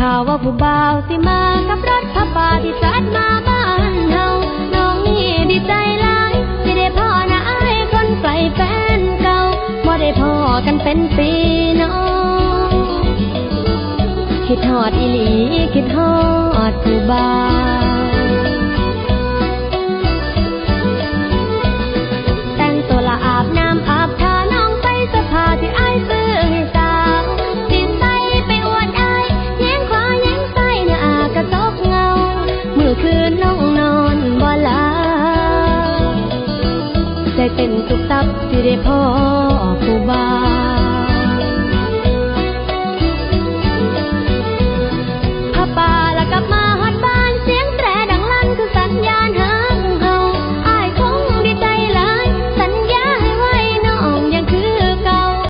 ข่าวว่าผู้บ่าวสิมากับรถพระบาที่สัดมาบ้านเฮาน้องนี่ดีใจหลายที่ได้พ่อนะอายคนไกลแฟนเก่าบ่ได้พ่อกันเป็นปีน้องคิดทอดอีหลีคิดทอด คือน้องนอนบลาใจเต้นตุกตัที่ได้พ่อผู้บา